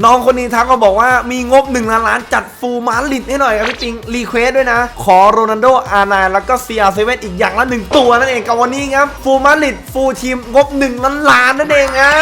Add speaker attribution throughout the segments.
Speaker 1: น้องคนนี้ทักมาบอกว่ามีงบ1ล้านล้านจัดฟูลมาลิดให้หน่อยครับพี่จิงรีเควสด้วยนะ ขอโรนัลโดอาร์ไนแล้วก็เซียร์เซเว่นอีกอย่างละหนึ่งตัวนั่นเองกับวันนี้ครับ ฟูลมาลิดฟูลทีมงบ1ล้านล้านนั่นเองฮะ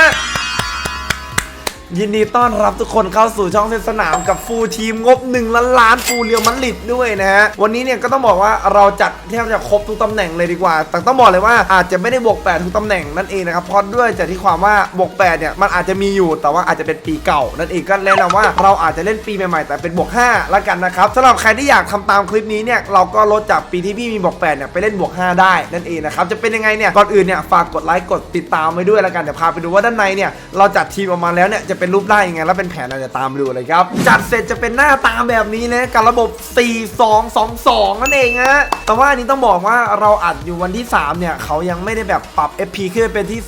Speaker 1: ยินดีต้อนรับทุกคนเข้าสู่ช่องเซนสนามกับฟูลทีมงบ1ล้านล้านฟูลเรียวมันลิดด้วยนะฮะ วันนี้เนี่ยก็ต้องบอกว่าเราจัดแทบจะครบทุกตำแหน่งเลยดีกว่า แต่ต้องบอกเลยว่าอาจจะไม่ได้บวก 8 ทุกตำแหน่งนั่นเองนะครับ เพราะด้วยจากที่ความว่าบวก 8 เนี่ยมันอาจจะมีอยู่แต่ว่าอาจจะเป็นปีเก่า นั่นเองก็แนะนำว่าเราอาจจะเล่นปีใหม่ๆ แต่เป็นบวก5ละกันนะครับสำหรับใครที่อยากทำตามคลิปนี้เนี่ยเราก็ลดจากปีที่พี่มีบวก 8 เนี่ยไปเล่นบวก 5 ได้นั่นเองนะครับจะเป็นยังไงเนี่ยก่อนอื่นเนี่ยฝากกดไลค์กดติดตามไว้ด้วยละกันเดี๋ยวพาไปดูว่าด้านในเนี่ยเราจัดทีมออกมาแล้วเนี่ยจะเป็นรูปร่างยังไง แล้วเป็นแผนอะไรจะตามดูเลยครับ จัดเสร็จจะเป็นหน้าตาแบบนี้นะกับระบบ 4 2 2 2 นั่นเองฮะแต่ว่าอันนี้ต้องบอกว่าเราอัดอยู่วันที่ 3 เนี่ย เขายังไม่ได้แบบปรับ FP ขึ้นไปเป็นที่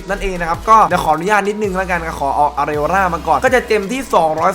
Speaker 1: 240 นั่นเองนะครับ ก็เดี๋ยวขออนุญาตนิดนึงแล้วกันขอเอาอารีโอรามาก่อน ก็จะเต็มที่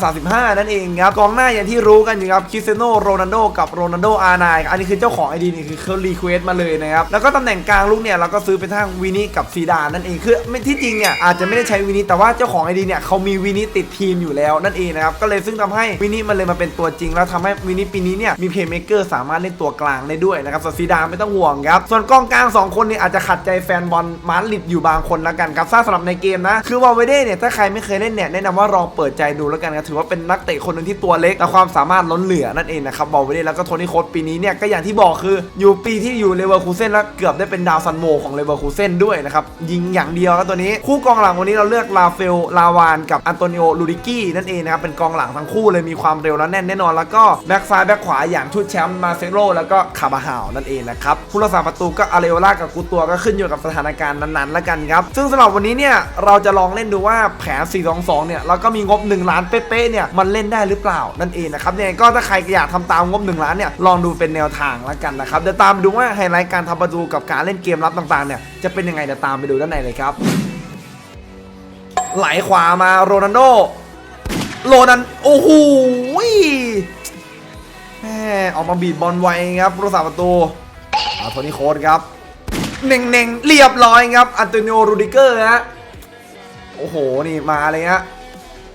Speaker 1: 235 นั่นเองครับกองหน้าอย่างที่รู้กันอยู่ครับคริสเซโนโรนัลโดกับโรนัลโดอาร์ไนอันนี้คือเจ้าของไอดีนี่คือเขารีเควสมาเลยนะครับแล้วก็ตำแหน่งกลางลูกเนี่ยเราก็ซื้อเป็นทางวินิกับซีดานนั่นเองคือไม่ที่จริงเนี่ยอาจจะไม่ได้ใช้วินิแต่ว่าเจ้าของไอดีเนี่ยเขามีวินิติดทีมอยู่แล้วนั่นเองนะครับก็เลยซึ่งทำให้วินิมันเลยมาเป็นตัวจริง แล้วทำให้วินิปีนี้เนี่ยมีเพย์เมเกอร์สามารถเล่นตัวกลางได้ด้วยนะครับส่วนซีดานไม่ต้องห่วงครับส่วนกองกลางสองคนเนี่ยอาจจะขัดใจแฟนบอลมาดริดอยู่บางคนละกันครับถ้าสำหรับในเกมนะคือวาเวเด้เนี่ยถ้าใครไม่เคยเล่นเนี่ยแนะนำว่าลองเปิดใจดูแล้วกันครับถือว่าเป็นนักเตะคนหนึ่งที่ตัวเล็กแต่ความสามารถล้นเหลือนั่นเองนะครับวาเวเด้แล้วก็โทนี่โคสปีนี้เนี่ยก็อย่างที่บอกคืออยู่ปีที่อยู่เลเวอร์คูเซ่นแล้วเกือบได้เป็นดาวซันโวของเลเวอร์คูเซ่นด้วยนะครับยิงอย่างเดียวครับตัวนี้คู่กองหลังวันนี้เราเลือกลาเฟลลาวานกับอันโตนิโอลูดิกี้นั่นเองนะครับ เป็นกองหลังทั้งคู่เลยมีความเร็วและแน่นแน่นอน แล้วก็แบ็กซ้ายแบ็กขวาอย่างชุดแชมป์มาเซโรแล้วก็คาบาฮาวนั่นเองนะครับผู้รักษาประตูก็อาเรโอลากับกูตัวก็ขึ้นอยู่กับสถานการณ์นั้นๆแล้วกันครับ ซึ่งสำหรับวันนี้เนี่ยเราจะลองเล่นดูว่าแผน 4-2-2 เนี่ยเราก็มีงบ 1 ล้านเป๊ะๆเนี่ยมันเล่นได้หรือเปล่านั่นเองนะครับเนี่ยก็ถ้าใครอยากทำตามงบ 1 ล้านเนี่ยลองดูเป็นแนวทางแล้วกันนะครับเดี๋ยวตามไปดูว่าไฮไลท์การทำประตูกับการเล่นเกมรับต่างๆเนี่ยจะเป็นยังไงเดี๋ยวตามไปดูด้านในเลยครับ ไหลขวามาโรนัลโดโรนันโอ้โหแม่ออกมาบีบบอลไวครับรักษาประตูอาโทนี่โค้ดครับเน่งเน่งเรียบร้อยครับอันโตนิโอรูดิเกอร์ฮะโอ้โหนี่มาเลยฮะ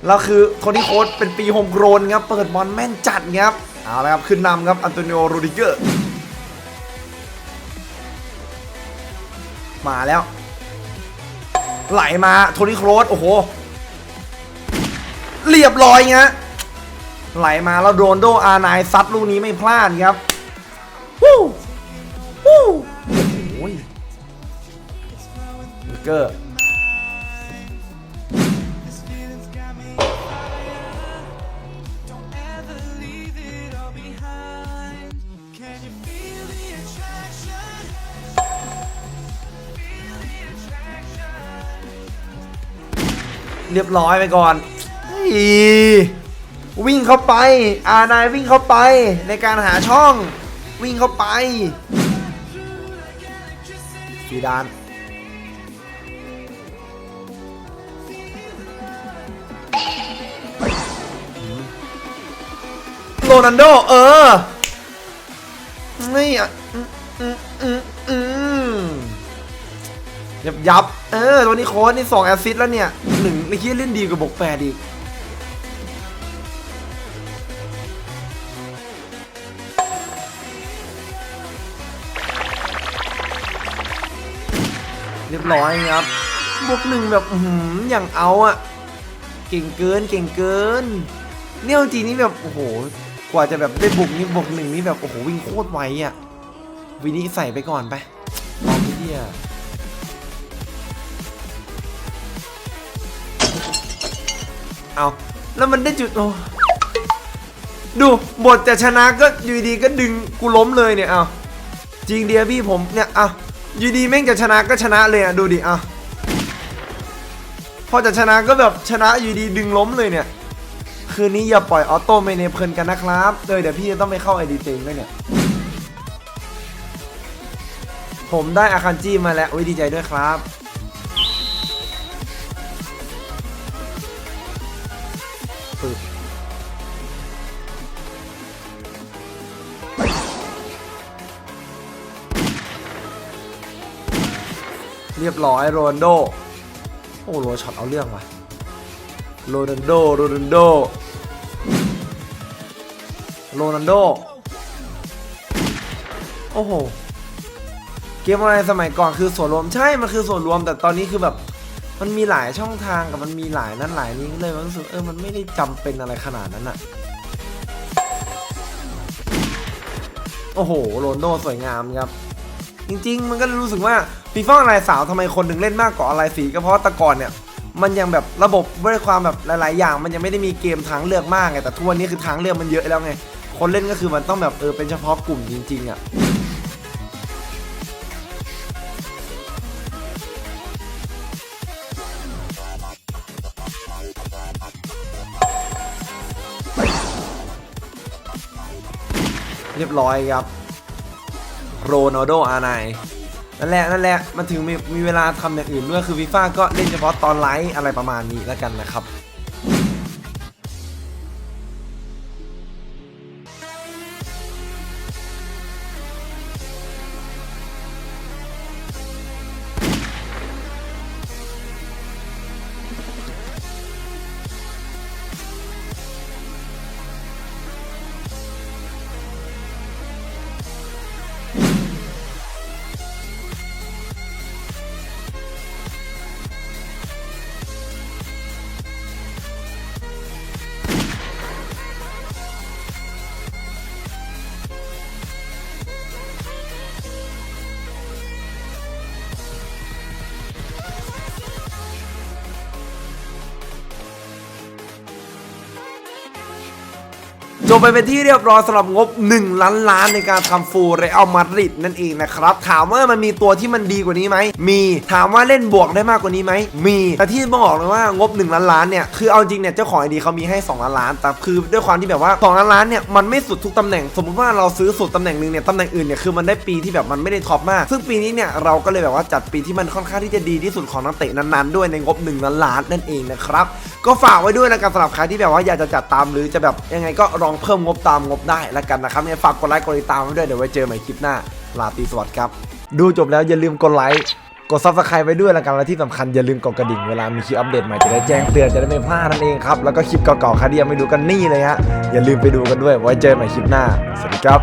Speaker 1: แล้วคือโทนี่โค้ดเป็นปีโฮมโกรนครับเปิดบอลแม่นจัดครับเอาละครับขึ้นนำครับอันโตนิโอรูดิเกอร์มาแล้ว ไหลมาโทนี่โครสโอ้โห เรียบร้อยฮะไหลมาแล้วโดนโดอาไนซัดลูกนี้ไม่พลาดครับวู้วู้โอ้ยเกอร์ เรียบร้อยไปก่อนเฮ้ยวิ่งเข้าไป อาร์ไนวิ่งเข้าไปในการหาช่อง วิ่งเข้าไปซีดานโรนันโด เออ ไม่อะ อืมอืมอืมยับยับ เออตัวนี้โค้ดนี่สองแอสซิสแล้วเนี่ยหนึ่งในที่เล่นดีกว่าบกแปดอีกเรียบร้อยครับบวกหนึ่งแบบอือหืออย่างเอาอะเก่งเกินเก่งเกิน เนี่ยจริงนี่แบบโอ้โหกว่าจะแบบได้บุกนี่บวกหนึ่งนี่แบบโอ้โหวิ่งโคตรไวอะวินี่ใส่ไปก่อนไปลองพี่เดีย เอาแล้วมันได้จุดโอ้ดูบทจะชนะก็อยู่ดีก็ดึงกูล้มเลยเนี่ยเอาจริงเดียพี่ผมเนี่ยเอาอยู่ดีแม่งจะชนะก็ชนะเลยอะดูดิเอาพอจะชนะก็แบบชนะอยู่ดีดึงล้มเลยเนี่ยคืนนี้อย่าปล่อยออโต้เมเนเพลินกันนะครับเดี๋ยวเดี๋ยวพี่จะต้องไปเข้าไอดีเต็งด้วยเนี่ยผมได้อาคันจี้มาแล้วดีใจด้วยครับ ปึ๊บเรียบร้อยโรนโด โอ้โรช็อตเอาเรื่องว่ะโรนัลโดโรนัลโดโรนัลโด โอ้โห เกมอะไรสมัยก่อนคือส่วนรวมใช่ มันคือส่วนรวมแต่ตอนนี้คือแบบ มันมีหลายช่องทางกับมันมีหลายนั้นหลายนี้เลยมันรู้สึกเออมันไม่ได้จำเป็นอะไรขนาดนั้นอะโอ้โหโรนโดสวยงามครับ จริง ๆ มันก็รู้สึกว่าฟีฟ่าอะไรสาวทำไมคนถึงเล่นมากกว่าอะไรสีก็เพราะต่ก่อนเนี่ยมันยังแบบระบบด้วยความแบบหลาย ๆ อย่าง มันยังไม่ได้มีเกมทางเลือกมากไงแต่ทุกวันนี้คือทางเลือกมันเยอะแล้วไง คนเล่นก็คือมันต้องแบบเออเป็นเฉพาะกลุ่มจริง ๆอะ เรียบร้อยครับโรนัลโดอาร์ไนนั่นแหละนั่นแหละมันถึงมีมีเวลาทำอย่างอื่นด้วยคือฟีฟ่าก็เล่นเฉพาะตอนไลฟ์อะไรประมาณนี้แล้วกันนะครับ จบไปเป็นที่เรียบร้อยสำหรับงบ 1 ล้านล้านในการทำฟูลเรอัลมาดริดนั่นเองนะครับ ถามว่ามันมีตัวที่มันดีกว่านี้ไหม มีถามว่าเล่นบวกได้มากกว่านี้ไหม มีแต่ที่บอกเลยว่างบ 1 ล้านล้านเนี่ยคือเอาจริงเนี่ยเจ้าของไอดีเขามีให้ 2 ล้านล้าน แต่คือด้วยความที่แบบว่า 2 ล้านล้านเนี่ยมันไม่สุดทุกตำแหน่ง สมมติว่าเราซื้อสุดตำแหน่งหนึ่งเนี่ยตำแหน่งอื่นเนี่ยคือมันได้ปีที่แบบมันไม่ได้ท็อปมาก ซึ่งปีนี้เนี่ยเราก็เลยแบบว่าจัดปีที่มันค่อนข้างที่จะดีที่สุดของนักเตะนั้นๆด้วยในงบ 1 ล้านล้านนั่นเองนะครับก็ฝากไว้ด้วยนะกันสำหรับใครที่แบบว่าอยากจะจัดตามหรือจะแบบยังไงก็ลองเพิ่มงบตามงบได้แล้วกันนะครับเนี่ยฝากกดไลค์กดติดตามไว้ด้วยเดี๋ยวไว้เจอใหม่คลิปหน้าลาตรีสวัสดิ์ครับ ดูจบแล้วอย่าลืมกดไลค์กดซับสไครต์ไว้ด้วยแล้วกันและที่สำคัญอย่าลืมกดกระดิ่งเวลามีคลิปอัปเดตใหม่จะได้แจ้งเตือนจะได้ไม่พลาดนั่นเองครับแล้วก็คลิปเก่าๆใครที่ยังไม่ดูกันนี่เลยฮะอย่าลืมไปดูกันด้วยไว้เจอใหม่คลิปหน้าสวัสดีครับ